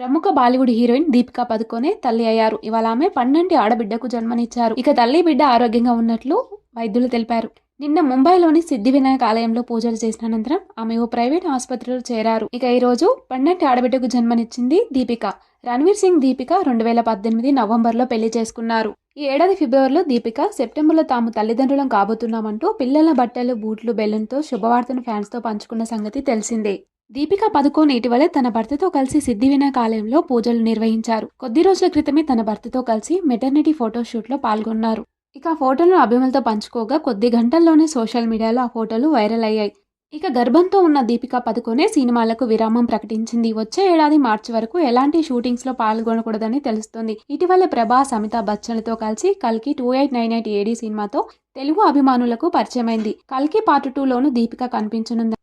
ప్రముఖ బాలీవుడ్ హీరోయిన్ దీపికా పదుకొనే తల్లి అయ్యారు. ఇవాళ ఆమె పన్నెండు ఆడబిడ్డకు జన్మనిచ్చారు. ఇక తల్లి బిడ్డ ఆరోగ్యంగా ఉన్నట్లు వైద్యులు తెలిపారు. నిన్న ముంబైలోని సిద్ధి వినాయక ఆలయంలో పూజలు చేసిన అనంతరం ఆమె ఓ ప్రైవేట్ ఆసుపత్రిలో చేరారు. ఇక ఈ రోజు పన్నెండు ఆడబిడ్డకు జన్మనిచ్చింది దీపిక. రణ్వీర్ సింగ్ దీపిక రెండు వేల పద్దెనిమిది నవంబర్లో పెళ్ళి చేసుకున్నారు. ఈ ఏడాది ఫిబ్రవరిలో దీపిక సెప్టెంబర్లో తాము తల్లిదండ్రులం కాబోతున్నామంటూ పిల్లల బట్టలు బూట్లు బెలూన్తో శుభవార్తను ఫ్యాన్స్తో పంచుకున్న సంగతి తెలిసిందే. దీపిక పదుకోన్ ఇటీవలే తన భర్తతో కలిసి సిద్ధి వినాయక ఆలయంలో పూజలు నిర్వహించారు. కొద్ది రోజుల క్రితమే తన భర్తతో కలిసి మెటర్నిటీ ఫోటోషూట్లో పాల్గొన్నారు. ఇక ఆ ఫోటోలను అభిమానులతో పంచుకోగా కొద్ది గంటల్లోనే సోషల్ మీడియాలో ఆ ఫోటోలు వైరల్ అయ్యాయి. ఇక గర్భంతో ఉన్న దీపిక పదుకొనే సినిమాలకు విరామం ప్రకటించింది. వచ్చే ఏడాది మార్చి వరకు ఎలాంటి షూటింగ్స్లో పాల్గొనకూడదని తెలుస్తుంది. ఇటీవల ప్రభాస్ అమితాబ్ బచ్చన్లతో కలిసి కల్కి two eight nine eight AD సినిమాతో తెలుగు అభిమానులకు పరిచయమైంది. కల్కి పార్ట్ టూలోను దీపిక కనిపించనుంది.